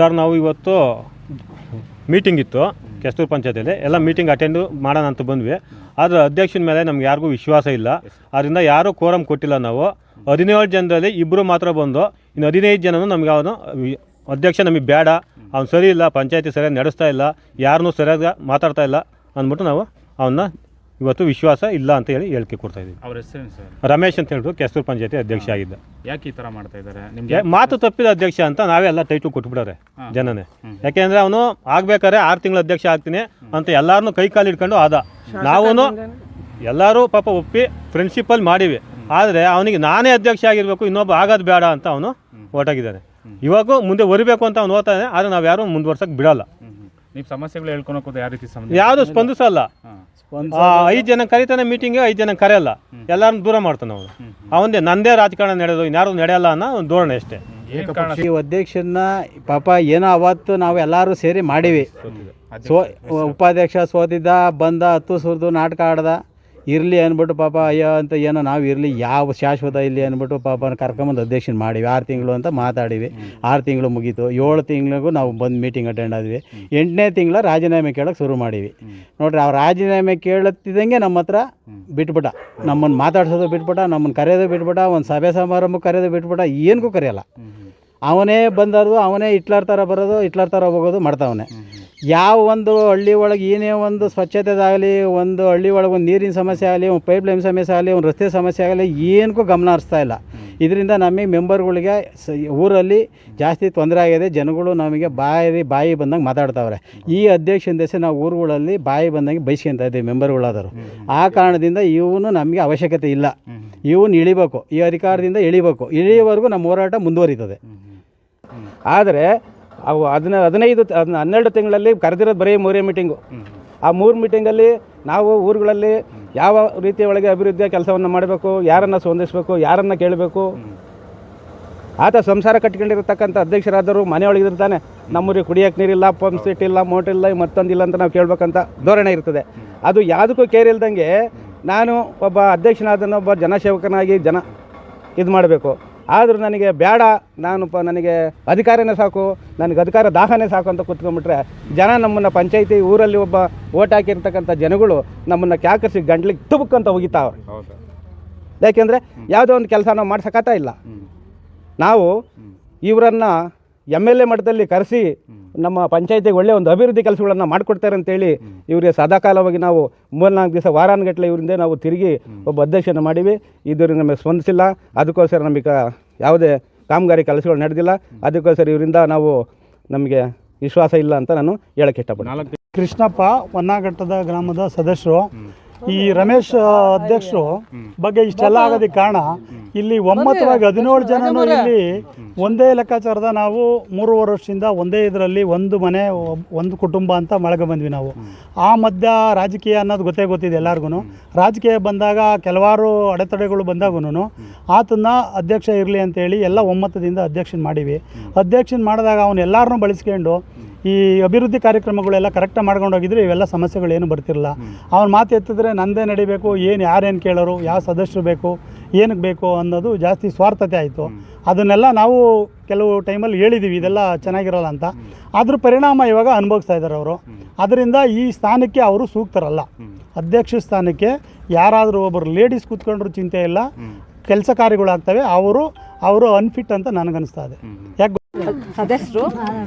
Sir, ನಾವು ಇವತ್ತು meeting ಇತ್ತು ಕೆಸ್ತೂರು ಪಂಚಾಯತಿಯಲ್ಲಿ ಎಲ್ಲ ಮೀಟಿಂಗ್ ಅಟೆಂಡ್ ಮಾಡೋಣ ಅಂತ ಬಂದ್ವಿ. ಆದರೆ ಅಧ್ಯಕ್ಷನ ಮೇಲೆ ನಮ್ಗೆ ಯಾರಿಗೂ ವಿಶ್ವಾಸ ಇಲ್ಲ. ಅದರಿಂದ ಯಾರೂ ಕೋರಂ ಕೊಟ್ಟಿಲ್ಲ ನಾವು. ಹದಿನೇಳು ಜನರಲ್ಲಿ ಇಬ್ಬರು ಮಾತ್ರ ಬಂದು, ಇನ್ನು ಹದಿನೈದು ಜನನು ನಮಗೆ ಅವನು, ಅಧ್ಯಕ್ಷ ನಮಗೆ ಬೇಡ. ಅವ್ನು ಸರಿ ಇಲ್ಲ, ಪಂಚಾಯತಿ ಸರಿಯಾಗಿ ನಡೆಸ್ತಾ ಇಲ್ಲ. ಯಾರನ್ನೂ ಸರಿಯಾಗಿ ಮಾತಾಡ್ತಾ ಇಲ್ಲ ಅಂದ್ಬಿಟ್ಟು ನಾವು ಅವನ್ನ ಇವತ್ತು ವಿಶ್ವಾಸ ಇಲ್ಲ ಅಂತ ಹೇಳಿ ಹೇಳಿಕೆ ಕೊಡ್ತಾ ಇದ್ದೀವಿ ಅವ್ರ ಹೆಸರು ಸರ್? ರಮೇಶ್ ಅಂತ ಹೇಳಿದ್ರು ಕೆಸೂರು ಪಂಚಾಯತಿ ಅಧ್ಯಕ್ಷ ಆಗಿದ್ದ. ಯಾಕೆ ಈ ಥರ ಮಾಡ್ತಾ ಇದ್ದಾರೆ? ನಿಮಗೆ ಮಾತು ತಪ್ಪಿದ ಅಧ್ಯಕ್ಷ ಅಂತ ನಾವೇ ಎಲ್ಲ ಟೈಟು ಕೊಟ್ಬಿಡಾರೆ ಜನನೇ. ಯಾಕೆಂದ್ರೆ ಅವನು ಆಗ್ಬೇಕಾದ್ರೆ ಆರು ತಿಂಗಳ ಅಧ್ಯಕ್ಷ ಆಗ್ತೀನಿ ಅಂತ ಎಲ್ಲಾರನ್ನೂ ಕೈ ಕಾಲು ಇಟ್ಕೊಂಡು ಆದ. ನಾವು ಎಲ್ಲರೂ ಪಾಪ ಒಪ್ಪಿ ಫ್ರೆಂಡ್ಶಿಪ್ಪಲ್ಲಿ ಮಾಡಿವಿ. ಆದರೆ ಅವನಿಗೆ ನಾನೇ ಅಧ್ಯಕ್ಷ ಆಗಿರ್ಬೇಕು ಇನ್ನೊಬ್ಬ ಆಗೋದು ಬೇಡ ಅಂತ ಅವನು ಹೊರಟಾಗಿದ್ದಾನೆ ಇವಾಗ ಮುಂದೆ ಒರಿಬೇಕು ಅಂತ ಅವ್ನು ಓದ್ತಾನೆ ಆದರೆ ನಾವು ಯಾರು ಮುಂದುವರ್ಸಕ್ಕೆ ಬಿಡಲ್ಲ. ನೀವು ಸಮಸ್ಯೆಗಳು ಹೇಳ್ಕೊಳಕ್ ಹೋದ್ರೆ ಯಾವ ರೀತಿ ಯಾವುದು ಸ್ಪಂದಿಸಲ್ಲ ಆ, ಐದು ಜನ ಕರಿತಾನೆ ಮೀಟಿಂಗ್ ಐದು ಜನ ಕರೆಯಲ್ಲ. ಎಲ್ಲರನ್ನೂ ದೂರ ಮಾಡ್ತಾನೆ ಅವನು. ಅವಂದೇ ನಂದೇ ರಾಜಕಾರಣ ನಡೆದು ಇನ್ಯಾರು ನಡೆಯಲ್ಲ ಅನ್ನೋ ಒಂದು ಧೋರಣೆ ಅಷ್ಟೇ. ಏನು ಕಾರಣ? ಈ ಅಧ್ಯಕ್ಷನ ಪಾಪ ಏನೋ ಅವತ್ತು ನಾವು ಎಲ್ಲರೂ ಸೇರಿ ಮಾಡೀವಿ. ಸೋ ಉಪಾಧ್ಯಕ್ಷ ಸೋತಿದ್ದ ಬಂದ ಹತ್ತು ಸುರಿದು ನಾಟಕ ಆಡ್ದ. ಇರಲಿ ಅಂದ್ಬಿಟ್ಟು ಪಾಪ ಅಯ್ಯೋ ಅಂತ ಏನೋ ನಾವು ಇರಲಿ ಯಾವ ಶಾಶ್ವತ ಇಲ್ಲಿ ಅಂದ್ಬಿಟ್ಟು ಪಾಪ ಕರ್ಕೊಂಬಂದು ಅಧ್ಯಕ್ಷನ ಮಾಡಿವಿ. ಆರು ತಿಂಗಳು ಅಂತ ಮಾತಾಡಿವಿ. ಆರು ತಿಂಗಳು ಮುಗೀತು. ಏಳು ತಿಂಗಳಿಗೂ ನಾವು ಬಂದು ಮೀಟಿಂಗ್ ಅಟೆಂಡ್ ಆದ್ವಿ. ಎಂಟನೇ ತಿಂಗಳ ರಾಜೀನಾಮೆ ಕೇಳೋಕೆ ಶುರು ಮಾಡಿವಿ. ನೋಡ್ರಿ ಅವ್ರು ರಾಜೀನಾಮೆ ಕೇಳುತ್ತಿದ್ದಂಗೆ ನಮ್ಮ ಹತ್ರ ಬಿಟ್ಬಿಟ್ಟ. ನಮ್ಮನ್ನು ಮಾತಾಡ್ಸೋದು ಬಿಟ್ಬಿಟ್ಟ ನಮ್ಮನ್ನು ಕರೆಯೋದು ಬಿಟ್ಬಿಟ್ಟ ಒಂದು ಸಭೆ ಸಮಾರಂಭ ಕರೆಯೋದು ಬಿಟ್ಬಿಟ್ಟ ಏನಕ್ಕೂ ಕರೆಯಲ್ಲ. ಅವನೇ ಬಂದದ್ದು ಅವನೇ ಹಿಟ್ಲರ್ ಥರ ಬರೋದು ಹಿಟ್ಲರ್ ಥರ ಹೋಗೋದು ಮಾಡ್ತಾವನೆ. ಯಾವ ಒಂದು ಹಳ್ಳಿ ಒಳಗೆ ಏನೇ ಒಂದು ಸ್ವಚ್ಛತೆದಾಗಲಿ ಒಂದು ಹಳ್ಳಿ ಒಳಗೆ ಒಂದು ನೀರಿನ ಸಮಸ್ಯೆ ಆಗಲಿ ಒಂದು ಪೈಪ್ ಲೈನ್ ಸಮಸ್ಯೆ ಆಗಲಿ ಒಂದು ರಸ್ತೆ ಸಮಸ್ಯೆ ಆಗಲಿ ಏನಕ್ಕೂ ಗಮನ ಹರಿಸ್ತಾ ಇಲ್ಲ. ಇದರಿಂದ ನಮಗೆ ಮೆಂಬರ್ಗಳಿಗೆ ಸ ಊರಲ್ಲಿ ಜಾಸ್ತಿ ತೊಂದರೆ ಆಗಿದೆ. ಜನಗಳು ನಮಗೆ ಬಾಯಿ ಬಾಯಿ ಬಂದಂಗೆ ಮಾತಾಡ್ತಾವ್ರೆ. ಈ ಅಧ್ಯಕ್ಷನ ದೇಶ ನಾವು ಊರುಗಳಲ್ಲಿ ಬಾಯಿ ಬಂದಂಗೆ ಬೈಸ್ಕೊಂತ ಇದ್ದೀವಿ ಮೆಂಬರ್ಗಳಾದರು ಆ ಕಾರಣದಿಂದ ಇವನು ನಮಗೆ ಅವಶ್ಯಕತೆ ಇಲ್ಲ. ಇವನು ಇಳಿಬೇಕು. ಈ ಅಧಿಕಾರದಿಂದ ಇಳಿಬೇಕು. ಇಳಿಯೋವರೆಗೂ ನಮ್ಮ ಹೋರಾಟ ಮುಂದುವರಿತದೆ. ಆದರೆ ಅವು ಅದನ್ನ ಹದಿನೈದು ಹನ್ನೆರಡು ತಿಂಗಳಲ್ಲಿ ಕರೆದಿರೋದು ಬರೀ ಮೂರೇ ಮೀಟಿಂಗು ಆ ಮೂರು ಮೀಟಿಂಗಲ್ಲಿ ನಾವು ಊರುಗಳಲ್ಲಿ ಯಾವ ರೀತಿಯ ಒಳಗೆ ಅಭಿವೃದ್ಧಿಯ ಕೆಲಸವನ್ನು ಮಾಡಬೇಕು ಯಾರನ್ನು ಸ್ಪಂದಿಸಬೇಕು ಯಾರನ್ನು ಕೇಳಬೇಕು. ಆತ ಸಂಸಾರ ಕಟ್ಕೊಂಡಿರತಕ್ಕಂಥ ಅಧ್ಯಕ್ಷರಾದರು ಮನೆಯೊಳಗಿರ್ತಾನೆ ನಮ್ಮೂರಿಗೆ ಕುಡಿಯೋಕೆ ನೀರಿಲ್ಲ ಪಂಪ್ ಸೆಟ್ ಇಲ್ಲ ಮೋಟರ್ ಇಲ್ಲ ಮತ್ತೊಂದಿಲ್ಲ ಅಂತ ನಾವು ಕೇಳಬೇಕಂತ ಧೋರಣೆ ಇರ್ತದೆ. ಅದು ಯಾವುದಕ್ಕೂ ಕೇರ್ ಇಲ್ದಂಗೆ ನಾನು ಒಬ್ಬ ಅಧ್ಯಕ್ಷನಾದನ್ನು ಒಬ್ಬ ಜನಸೇವಕನಾಗಿ ಜನ ಇದು ಮಾಡಬೇಕು ಆದರೂ ನನಗೆ ಬೇಡ ನಾನು ಪ ನನಗೆ ಅಧಿಕಾರನೇ ಸಾಕು ನನಗೆ ಅಧಿಕಾರ ದಾಹನೇ ಸಾಕು ಅಂತ ಕೂತ್ಕೊಂಡ್ಬಿಟ್ರೆ ಜನ ನಮ್ಮನ್ನು ಪಂಚಾಯಿತಿ ಊರಲ್ಲಿ ಒಬ್ಬ ಓಟ್ ಹಾಕಿರ್ತಕ್ಕಂಥ ಜನಗಳು ನಮ್ಮನ್ನು ಕ್ಯಾಕರಿಸಿ ಗಂಟ್ಲಿಗೆ ತುಬುಕ್ಕಂತ ಒಗಿತಾವ್ರೆ ಹೌದಾ. ಯಾಕೆಂದರೆ ಯಾವುದೋ ಒಂದು ಕೆಲಸ ನಾವು ಮಾಡ್ಸೋಕ್ಕಾಗ್ತಾ ಇಲ್ಲ. ನಾವು ಇವರನ್ನು ಎಂ ಎಲ್ ಎ ಮಟ್ಟದಲ್ಲಿ ಕರೆಸಿ ನಮ್ಮ ಪಂಚಾಯತಿಗೆ ಒಳ್ಳೆಯ ಒಂದು ಅಭಿವೃದ್ಧಿ ಕೆಲಸಗಳನ್ನು ಮಾಡಿಕೊಡ್ತಾರೆ ಅಂತೇಳಿ ಇವರಿಗೆ ಸದಾಕಾಲವಾಗಿ ನಾವು ಮೂರ್ನಾಲ್ಕು ದಿವಸ ವಾರಾನುಗಟ್ಟಲೆ ಇವರಿಂದ ನಾವು ತಿರುಗಿ ಒಬ್ಬ ಅಧ್ಯಕ್ಷನ ಮಾಡಿವಿ. ಇದರಿಂದ ನಮಗೆ ಸ್ಪಂದಿಸಿಲ್ಲ. ಅದಕ್ಕೋಸ್ಕರ ನಮಗೆ ಯಾವುದೇ ಕಾಮಗಾರಿ ಕೆಲಸಗಳು ನಡೆದಿಲ್ಲ. ಅದಕ್ಕೋಸ್ಕರ ಇವರಿಂದ ನಾವು ನಮಗೆ ವಿಶ್ವಾಸ ಇಲ್ಲ ಅಂತ ನಾನು ಹೇಳಕ್ಕೆ ಇಷ್ಟಪಡ್ತೀನಿ. ಕೃಷ್ಣಪ್ಪ ಹೊನ್ನಾಘಟ್ಟದ ಗ್ರಾಮದ ಸದಸ್ಯರು ಈ ರಮೇಶ್ ಅಧ್ಯಕ್ಷರು ಬಗ್ಗೆ ಇಷ್ಟೆಲ್ಲ ಆಗೋದಕ್ಕೆ ಕಾರಣ ಇಲ್ಲಿ ಒಮ್ಮತವಾಗಿ ಹದಿನೇಳು ಜನ ಇಲ್ಲಿ ಒಂದೇ ಲೆಕ್ಕಾಚಾರದ ನಾವು ಮೂರುವರೆ ವರ್ಷದಿಂದ ಒಂದೇ ಇದರಲ್ಲಿ ಒಂದು ಮನೆ ಒಂದು ಕುಟುಂಬ ಅಂತ ಮಳಗ ಬಂದ್ವಿ ನಾವು. ಆ ಮಧ್ಯ ರಾಜಕೀಯ ಅನ್ನೋದು ಗೊತ್ತೇ ಗೊತ್ತಿದೆ ಎಲ್ಲರಿಗೂ ರಾಜಕೀಯ ಬಂದಾಗ ಕೆಲವಾರು ಅಡೆತಡೆಗಳು ಬಂದಾಗೂ ಆತನ ಅಧ್ಯಕ್ಷ ಇರಲಿ ಅಂತೇಳಿ ಎಲ್ಲ ಒಮ್ಮತದಿಂದ ಅಧ್ಯಕ್ಷನ ಮಾಡೀವಿ. ಅಧ್ಯಕ್ಷನ ಮಾಡಿದಾಗ ಅವನು ಎಲ್ಲರನ್ನೂ ಬಳಸ್ಕೊಂಡು ಈ ಅಭಿವೃದ್ಧಿ ಕಾರ್ಯಕ್ರಮಗಳೆಲ್ಲ ಕರೆಕ್ಟಾಗಿ ಮಾಡ್ಕೊಂಡು ಹೋಗಿದ್ರೆ ಇವೆಲ್ಲ ಸಮಸ್ಯೆಗಳು ಏನು ಬರ್ತಿರಲ್ಲ ಅವ್ರ ಮಾತು ಎತ್ತಿದ್ರೆ ನಂದೇ ನಡಿಬೇಕು ಏನು ಯಾರೇನು ಕೇಳೋರು ಯಾವ ಸದಸ್ಯರು ಬೇಕು ಏನಕ್ಕೆ ಬೇಕು ಅನ್ನೋದು ಜಾಸ್ತಿ ಸ್ವಾರ್ಥತೆ ಆಯಿತು. ಅದನ್ನೆಲ್ಲ ನಾವು ಕೆಲವು ಟೈಮಲ್ಲಿ ಹೇಳಿದ್ದೀವಿ ಇದೆಲ್ಲ ಚೆನ್ನಾಗಿರಲ್ಲ ಅಂತ. ಅದ್ರ ಪರಿಣಾಮ ಇವಾಗ ಅನುಭವಿಸ್ತಾ ಇದ್ದಾರೆ ಅವರು. ಅದರಿಂದ ಈ ಸ್ಥಾನಕ್ಕೆ ಅವರು ಸೂಕ್ತರಲ್ಲ. ಅಧ್ಯಕ್ಷ ಸ್ಥಾನಕ್ಕೆ ಯಾರಾದರೂ ಒಬ್ಬರು ಲೇಡೀಸ್ ಕೂತ್ಕೊಂಡ್ರು ಚಿಂತೆ ಇಲ್ಲ. ಕೆಲಸ ಕಾರ್ಯಗಳಾಗ್ತವೆ ಅವರು ಅವರು ಅನ್ಫಿಟ್ ಅಂತ ನನಗನ್ನಿಸ್ತಾ ಇದೆ. ಯಾಕೆ ಸದಸ್ಯರು.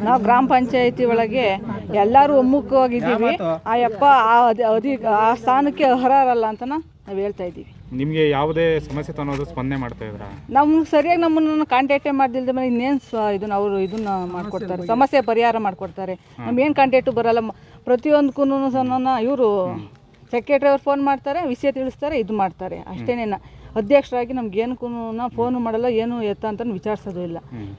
ನಾವು ಗ್ರಾಮ ಪಂಚಾಯತಿ ಒಳಗೆ ಎಲ್ಲರೂ ಒಮ್ಮುಖವಾಗಿದ್ದೀವಿ. ಆ ಯಪ್ಪ ಆ ಆ ಸ್ಥಾನಕ್ಕೆ ಅರ್ಹರಲ್ಲ ಅಂತ ನಾವು ಹೇಳ್ತಾ ಇದ್ದೀವಿ. ನಿಮಗೆ ಯಾವುದೇ ಸಮಸ್ಯೆ ತನ್ನೋದು ಸ್ಪಂದನೆ ಮಾಡ್ತಾ ಇದ್ರ? ನಮ್ಗೆ ಸರಿಯಾಗಿ ನಮ್ಮನ್ನು ಕಾಂಟ್ಯಾಕ್ಟೇ ಮಾಡ್ದಿಲ್ದ ಮೇಲೆ ಇನ್ನೇನು ಸ ಇದನ್ನ ಅವರು ಇದನ್ನ ಮಾಡ್ಕೊಡ್ತಾರೆ ಸಮಸ್ಯೆ ಪರಿಹಾರ ಮಾಡಿಕೊಡ್ತಾರೆ. ನಮ್ಗೇನು ಕಾಂಟ್ಯಾಕ್ಟು ಬರಲ್ಲ. ಪ್ರತಿಯೊಂದಕ್ಕೂ ಸಹ ಇವರು ಸೆಕ್ರೆಟರಿ ಅವ್ರು ಫೋನ್ ಮಾಡ್ತಾರೆ ವಿಷಯ ತಿಳಿಸ್ತಾರೆ ಇದು ಮಾಡ್ತಾರೆ. ಅಷ್ಟೇನೇನ ಅಧ್ಯಕ್ಷರಾಗಿ ನಮ್ಗೆ ಏನಕ್ಕೂ ಫೋನು ಮಾಡಲ್ಲ, ಏನು ಎತ್ತ ಅಂತ ವಿಚಾರಿಸೋದು ಇಲ್ಲ.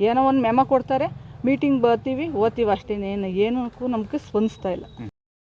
ಏನೋ ಒಂದು ಮೆಮ ಕೊಡ್ತಾರೆ ಮೀಟಿಂಗ್ ಬರ್ತೀವಿ, ಓದ್ತೀವಿ ಅಷ್ಟೇನೇನು ಏನಕ್ಕೂ ನಮಗೆ ಸ್ಪಂದಿಸ್ತಾ ಇಲ್ಲ.